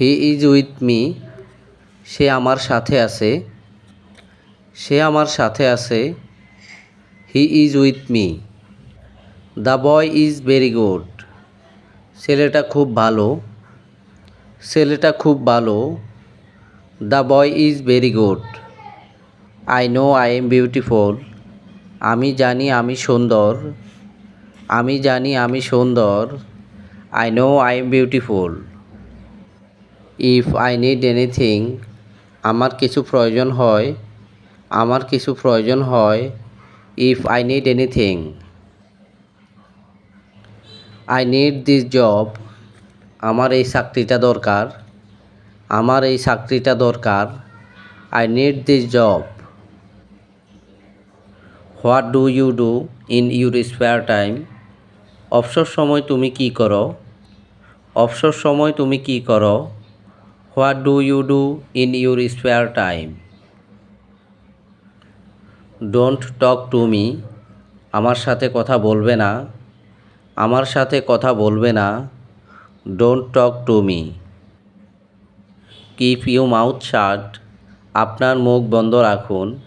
He is with me, সে আমার সাথে আছে, সে আমার সাথে আছে, he is with me, the boy is very good, ছেলেটা খুব ভালো, ছেলেটা খুব ভালো, the boy is very good, I know I am beautiful, আমি জানি আমি সুন্দর, আমি জানি আমি সুন্দর, I know I am beautiful. If I need anything আমার কিছু প্রয়োজন হয়, আমার কিছু প্রয়োজন হয় if I need anything I need this job আমার এই চাকরিটা দরকার, আমার এই চাকরিটা দরকার I need this job what do you do in your spare time অবসর সময় তুমি কি করো? অবসর সময় তুমি কি করো? What do you do in your spare time? Don't talk to me. আমার সাথে কথা বলবে না। আমার সাথে কথা বলবে না। Don't talk to me. Keep you mouth shut. আপনার মুখ বন্ধ রাখুন।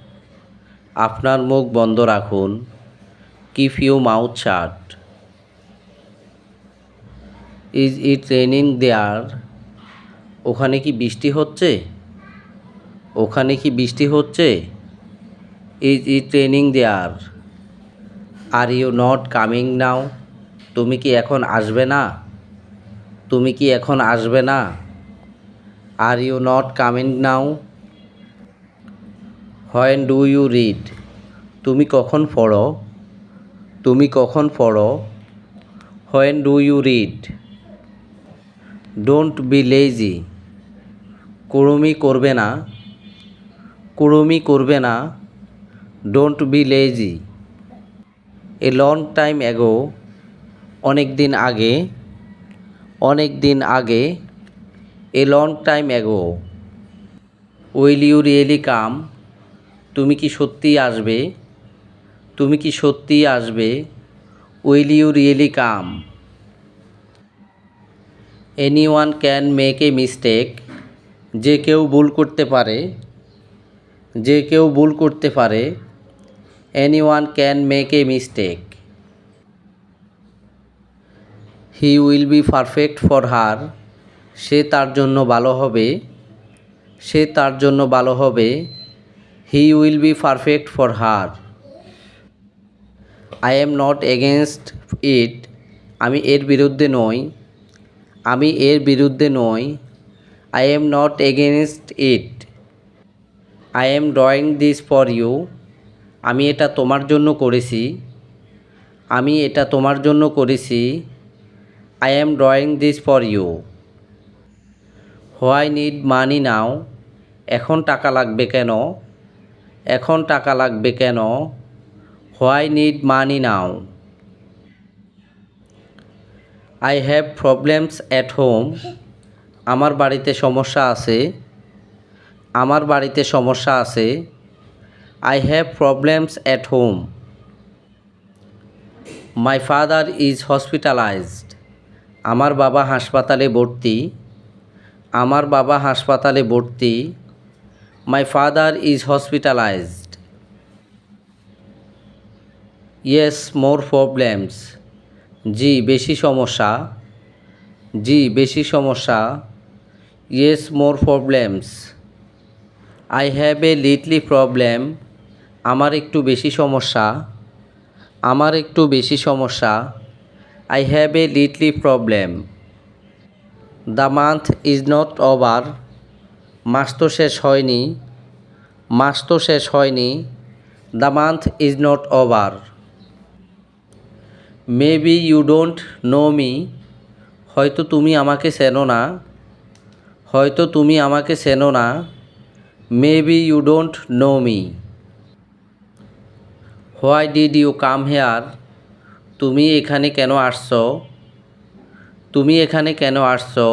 আপনার মুখ বন্ধ রাখুন। Keep you mouth shut. Is it raining there? ওখানে কি বৃষ্টি হচ্ছে? ওখানে কি বৃষ্টি হচ্ছে? Is it raining there. Are you not coming now তুমি কি এখন আসবে না? তুমি কি এখন আসবে না? Are you not coming now when do you read তুমি কখন পড়ো? তুমি কখন পড়ো? When do you read don't be lazy কুড়ুমি করবে না, কুড়ুমি করবে না don't be lazy a long time ago অনেক দিন আগে, অনেক দিন আগে a long time ago will you really come তুমি কি সত্যিই আসবে? তুমি কি সত্যিই আসবে? Will you really come anyone can make a mistake যে কেউ ভুল করতে পারে, যে কেউ ভুল করতে পারে anyone can make a mistake he will be perfect for her সে তার জন্য ভালো হবে। সে তার জন্য ভালো হবে। He will be perfect for her I am not against it আমি এর বিরুদ্ধে নই। আমি এর বিরুদ্ধে নই। I am not against it I am drawing this for you আমি এটা তোমার জন্য করেছি। আমি এটা তোমার জন্য করেছি। I am drawing this for you why need money now এখন টাকা লাগবে কেন? এখন টাকা লাগবে কেন? Why need money now I have problems at home আমার বাড়িতে সমস্যা আছে, আমার বাড়িতে সমস্যা আছে I have problems at home my father is hospitalized আমার বাবা হাসপাতালে ভর্তি, আমার বাবা হাসপাতালে ভর্তি my father is hospitalized yes more problems জি, বেশি সমস্যা। জি, বেশি সমস্যা। Yes more problems I have a little problem আমার একটু বেশি সমস্যা। আমার একটু বেশি সমস্যা। I have a little problem the month is not over মাস তো শেষ হয়নি। মাস তো শেষ হয়নি। The month is not over maybe you don't know me হয়তো তুমি আমাকে চেনো না। হয়তো তুমি আমাকে চেনো না। Maybe you don't know me why did you come here তুমি এখানে কেন আসছো? তুমি এখানে কেন আসছো?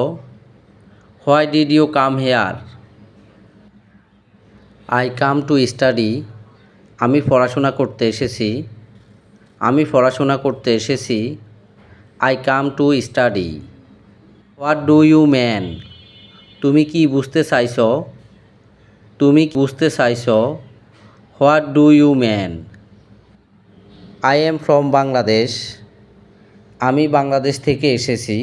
Why did you come here I come to study আমি পড়াশোনা করতে এসেছি। আমি পড়াশোনা করতে এসেছি। I come to study what do you man তুমি কি বুঝতে চাইছ? তুমি কি বুঝতে চাইছ? What do you man I am from Bangladesh. আমি বাংলাদেশ থেকে এসেছি।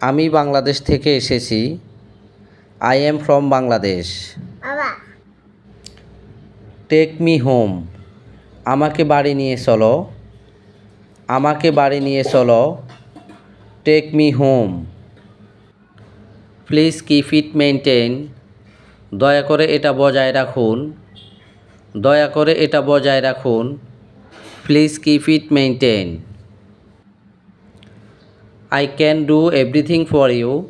আমি বাংলাদেশ থেকে এসেছি। I am from Bangladesh. Take me home. আমাকে বাড়ি নিয়ে চলো। আমাকে বাড়ি নিয়ে চলো। Take me home. Please keep it maintain দয়া করে এটা বজায় রাখুন। দয়া করে এটা বজায় রাখুন। Please keep it maintain I can do everything for you.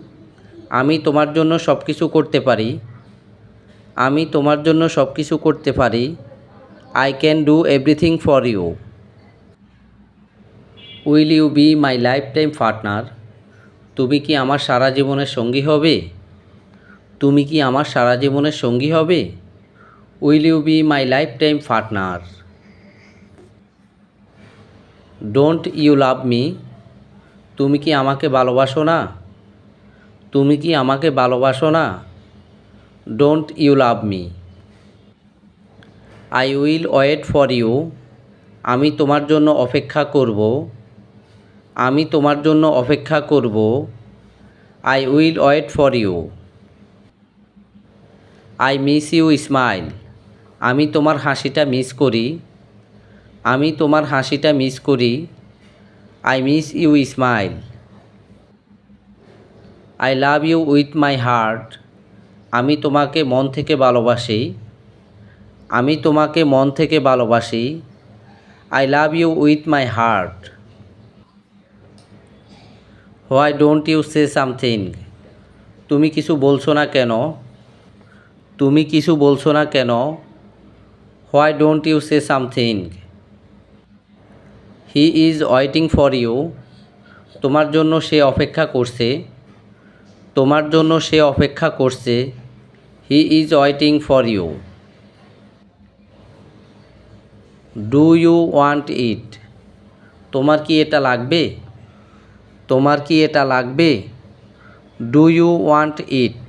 আমি তোমার জন্য সব কিছু করতে পারি। আমি তোমার জন্য সব কিছু করতে পারি। I can do everything for you. Will you be my lifetime partner? তুমি কি আমার সারা জীবনের সঙ্গী হবে? তুমি কি আমার সারা জীবনের সঙ্গী হবে? Will you be my lifetime partner? Don't you love me. তুমি কি আমাকে ভালোবাসো না? তুমি কি আমাকে ভালোবাসো না? Don't you love me. I will wait for you. আমি তোমার জন্য অপেক্ষা করব। আমি তোমার জন্য অপেক্ষা করব। I will wait for you I miss you smile আমি তোমার হাসিটা মিস করি। আমি তোমার হাসিটা মিস করি। I miss you smile I love you with my heart আমি তোমাকে মন থেকে ভালোবাসি। আমি তোমাকে মন থেকে ভালোবাসি। I love you with my heart why don't you say something তুমি কিছু বলছো না কেন? তুমি কিছু বলছো না কেন? Why don't you say something he is waiting for you তোমার জন্য সে অপেক্ষা করছে। তোমার জন্য সে অপেক্ষা করছে। He is waiting for you do you want it তোমার কি এটা লাগবে? তোমার কি এটা লাগবে? Do you want it